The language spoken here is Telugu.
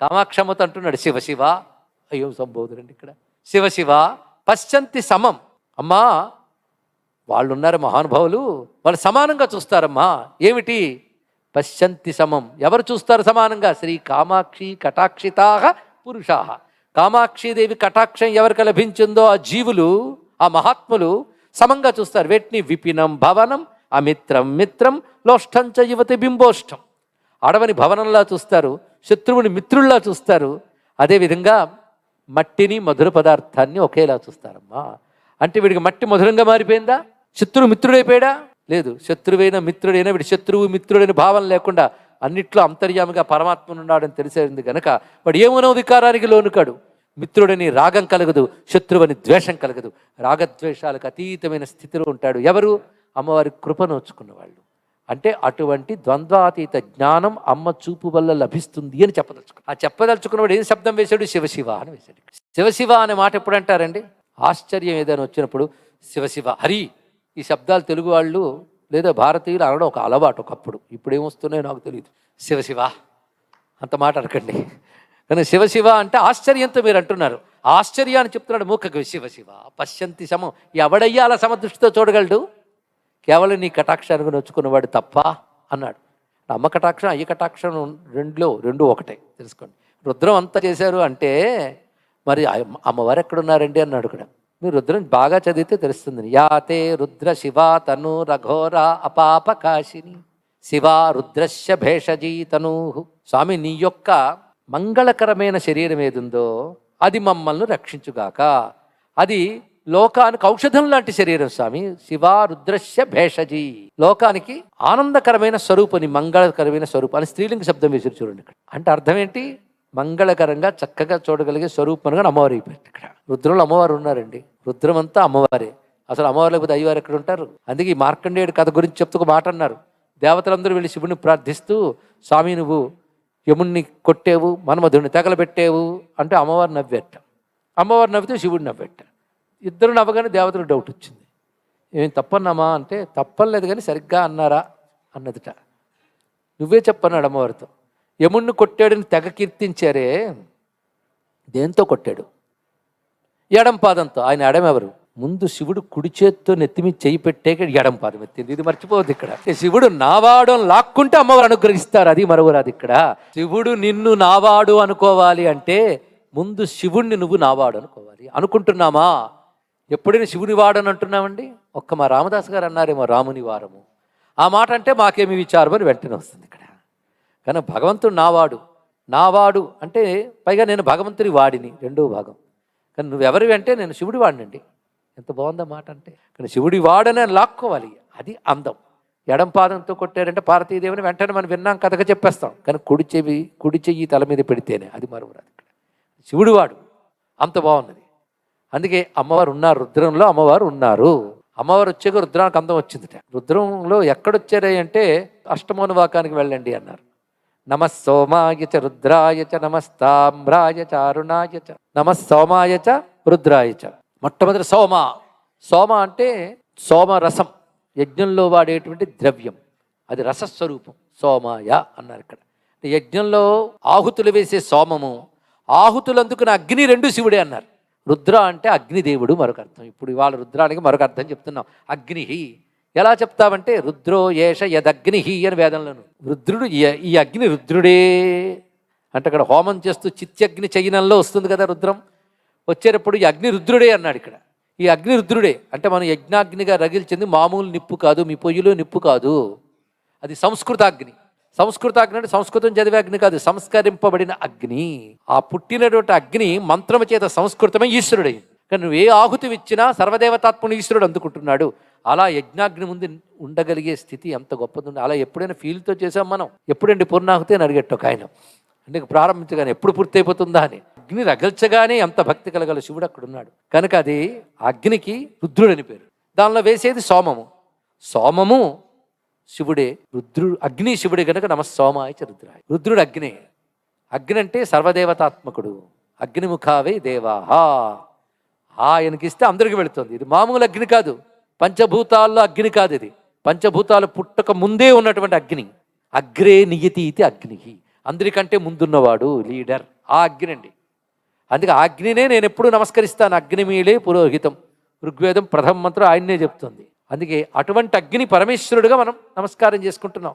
కామాక్షమత అంటున్నాడు శివ శివ. అయ్యో సంబోధుడండి ఇక్కడ. శివ శివ పశ్చంతి సమం. అమ్మా వాళ్ళు ఉన్నారు మహానుభావులు వాళ్ళు సమానంగా చూస్తారమ్మా. ఏమిటి? పశ్చంతి సమం. ఎవరు చూస్తారు సమానంగా? శ్రీ కామాక్షి కటాక్షితా పురుషా. కామాక్షిదేవి కటాక్షం ఎవరికి లభించిందో ఆ జీవులు ఆ మహాత్ములు సమంగా చూస్తారు. వేటిని విపినం భవనం అమిత్రం మిత్రం లోష్టంచ యువతి బింబోష్టం. అడవని భవనంలా చూస్తారు. శత్రువుని మిత్రుల్లా చూస్తారు. అదేవిధంగా మట్టిని మధుర పదార్థాన్ని ఒకేలా చూస్తారమ్మా. అంటే వీడికి మట్టి మధురంగా మారిపోయిందా? శత్రువు మిత్రుడైపోయాడా? లేదు. శత్రువైన మిత్రుడైన వీడి శత్రువు మిత్రుడైన భావం లేకుండా అన్నిట్లో అంతర్యామిగా పరమాత్మను ఉన్నాడని తెలిసేది కనుక వాడు ఏమనో వికారానికి లోనుకాడు. మిత్రుడని రాగం కలగదు శత్రువని ద్వేషం కలగదు. రాగద్వేషాలకు అతీతమైన స్థితిలో ఉంటాడు ఎవరు? అమ్మవారి కృప నోచుకున్న వాళ్ళు అంటే అటువంటి ద్వంద్వాతీత జ్ఞానం అమ్మ చూపు వల్ల లభిస్తుంది అని చెప్పదలుచుకు ఆ చెప్పదలుచుకున్నవాడు ఏం శబ్దం వేశాడు? శివశివ అని వేశాడు. శివశివ అనే మాట ఎప్పుడు అంటారండి? ఆశ్చర్యం ఏదైనా వచ్చినప్పుడు శివశివ హరి ఈ శబ్దాలు తెలుగు వాళ్ళు లేదా భారతీయులు అనడం ఒక అలవాటు ఒకప్పుడు. ఇప్పుడు ఏమొస్తున్నాయో నాకు తెలియదు శివశివ అంత మాట అనకండి కానీ శివశివ అంటే ఆశ్చర్యంతో మీరు అంటున్నారు. ఆశ్చర్యాన్ని చెప్తున్నాడు మూకకు శివశివ. పశ్యంతి సమం ఎవడయ్యా అలా సమదృష్టితో చూడగలడు? కేవలం నీ కటాక్షానికి నొచ్చుకున్నవాడు తప్ప? అన్నాడు. అమ్మ కటాక్షం అయ్య కటాక్షం రెండులో రెండు ఒకటే. తెలుసుకోండి. రుద్రం అంతా చేశారు అంటే మరి అమ్మ- అమ్మవారు ఎక్కడున్నారండి? అన్నాడు కూడా. మీరు రుద్రం బాగా చదివితే తెలుస్తుంది. యాతే రుద్ర శివ తను రఘోర అపాప కాశిని. శివ రుద్రశ భేషజీ తను స్వామి నీ యొక్క మంగళకరమైన శరీరం ఏదుందో అది మమ్మల్ని రక్షించుగాక. అది లోకానికి ఔషధం లాంటి శరీరం స్వామి. శివ రుద్రస్య భేషజీ. లోకానికి ఆనందకరమైన స్వరూపని మంగళకరమైన స్వరూపం అని స్త్రీలింగ శబ్దం వేసి చూడండి ఇక్కడ. అంటే అర్థం ఏంటి? మంగళకరంగా చక్కగా చూడగలిగే స్వరూపంగా అమ్మవారు అయిపోయింది ఇక్కడ. రుద్రంలో అమ్మవారు ఉన్నారండి. రుద్రం అంతా అమ్మవారే. అసలు అమ్మవారు లేకపోతే అయ్యవారు ఎక్కడ ఉంటారు? అందుకే ఈ మార్కండేయుడు కథ గురించి చెప్తూ ఒక మాట అన్నారు. దేవతలందరూ వెళ్ళి శివుని ప్రార్థిస్తూ స్వామి నువ్వు యముణ్ణి కొట్టేవు మన్మధుడిని తగలబెట్టేవు అంటే అమ్మవారు నవ్వేట. అమ్మవారు నవ్వితే శివుడు నవ్వేట. ఇద్దరు నవ్వగానే దేవతలకు డౌట్ వచ్చింది. ఏం తప్పన్నామా అంటే తప్పలేదు కానీ సరిగ్గా అన్నారా? అన్నదిట. నువ్వే చెప్పన్నాడు అమ్మవారితో. యముణ్ణి కొట్టాడని తెగ కీర్తించారే. దేంతో కొట్టాడు? ఎడం పాదంతో. ఆయన ఎడం ఎవరు ముందు శివుడు కుడి చేత్తో నెత్తిమి చేయి పెట్టాక ఎడం పాదం ఎత్తింది. ఇది మర్చిపోవద్దు ఇక్కడ. శివుడు నావాడు అని లాక్కుంటే అమ్మవారు అనుగ్రహిస్తారు? అది మరవరాదు ఇక్కడ. శివుడు నిన్ను నావాడు అనుకోవాలి అంటే ముందు శివుణ్ణి నువ్వు నావాడు అనుకోవాలి. అనుకుంటున్నామా? ఎప్పుడైనా శివుని వాడని అంటున్నామండి? ఒక్క మా రామదాస్ గారు అన్నారేమో రాముని వారము. ఆ మాట అంటే మాకేమి విచారం అని వెంటనే వస్తుంది ఇక్కడ. కానీ భగవంతుడు నావాడు. నావాడు అంటే పైగా నేను భగవంతుడి వాడిని రెండో భాగం. కానీ నువ్వెవరివి అంటే నేను శివుడి వాడినండి. ఎంత బాగుందా మాట అంటే. కానీ శివుడి వాడనే లాక్కోవాలి. అది అందం. ఎడం పాదంతో కొట్టాడంటే పార్వతీదేవిని వెంటనే మనం విన్నాం కథగా చెప్పేస్తాం. కానీ కుడి చెవి కుడి చెయ్యి తల మీద పెడితేనే అది మరొకరాదు ఇక్కడ. వాడు. అంత బాగున్నది. అందుకే అమ్మవారు ఉన్నారు రుద్రంలో అమ్మవారు ఉన్నారు. అమ్మవారు వచ్చాక రుద్రానికి అందం వచ్చిందిట. రుద్రంలో ఎక్కడొచ్చారే అంటే అష్టమోనువాకానికి వెళ్ళండి అన్నారు. నమ సోమాయ చ రుద్రాయ చ నమస్తామ్రాయ చ అరుణాయ చ నమ సోమాయ చ రుద్రాయ చ. మొట్టమొదటి సోమ. సోమ అంటే సోమరసం యజ్ఞంలో వాడేటువంటి ద్రవ్యం. అది రసస్వరూపం. సోమాయ అన్నారు ఇక్కడ. యజ్ఞంలో ఆహుతులు వేసే సోమము. ఆహుతులందుకు నా అగ్ని రెండు శివుడే అన్నారు. రుద్ర అంటే అగ్నిదేవుడు మరొక అర్థం. ఇప్పుడు ఇవాళ రుద్రానికి మరొక అర్థం చెప్తున్నాం. అగ్ని ఎలా చెప్తామంటే రుద్రో ఏష యదగ్ని అని వేదంలోను. రుద్రుడు ఈ- ఈ అగ్ని రుద్రుడే అంటే అక్కడ హోమం చేస్తూ చిత్యగ్ని చైనంలో వస్తుంది కదా రుద్రం. వచ్చేటప్పుడు ఈ అగ్ని రుద్రుడే అన్నాడు ఇక్కడ. ఈ అగ్ని రుద్రుడే అంటే మనం యజ్ఞాగ్నిగా రగిల్చింది మామూలు నిప్పు కాదు మీ పొయ్యిలో నిప్పు కాదు. అది సంస్కృతాగ్ని. సంస్కృతాగ్ని అంటే సంస్కృతం చదివే అగ్ని కాదు సంస్కరింపబడిన అగ్ని. ఆ పుట్టినటువంటి అగ్ని మంత్రము చేత సంస్కృతమే ఈశ్వరుడై కానీ నువ్వు ఏ ఆహుతి ఇచ్చినా సర్వదేవతాత్మను ఈశ్వరుడు అందుకుంటున్నాడు. అలా యజ్ఞాగ్ని ముందు ఉండగలిగే స్థితి ఎంత గొప్పది అలా ఎప్పుడైనా ఫీల్తో చేసాం మనం. ఎప్పుడండి పూర్ణాహుతి అని అడిగట్టు ఒక ఆయన. అంటే ప్రారంభించగానే ఎప్పుడు పూర్తయిపోతుందా అని. అగ్ని రగల్చగానే ఎంత భక్తి కలగల శివుడు అక్కడ ఉన్నాడు కనుక అది అగ్నికి రుద్రుడని పేరు. దానిలో వేసేది సోమము. సోమము శివుడే రుద్రుడు అగ్ని శివుడే కనుక నమ సోమాయ చ రుద్రుడు అగ్ని. అగ్ని అంటే సర్వదేవతాత్మకుడు. అగ్నిముఖావే దేవాహా. ఆయనకి ఇస్తే అందరికి వెళుతుంది. ఇది మామూలు అగ్ని కాదు. పంచభూతాల్లో అగ్ని కాదు ఇది. పంచభూతాలు పుట్టక ముందే ఉన్నటువంటి అగ్ని. అగ్రే నియతి ఇది అగ్ని అందరికంటే ముందున్నవాడు లీడర్. ఆ అగ్ని అండి. అందుకే ఆ అగ్నినే నేను ఎప్పుడు నమస్కరిస్తాను. అగ్నిమీలే పురోహితం. ఋగ్వేదం ప్రథమ మంత్రం ఆయన్నే చెప్తుంది. అందుకే అటువంటి అగ్ని పరమేశ్వరుడుగా మనం నమస్కారం చేసుకుంటున్నాం.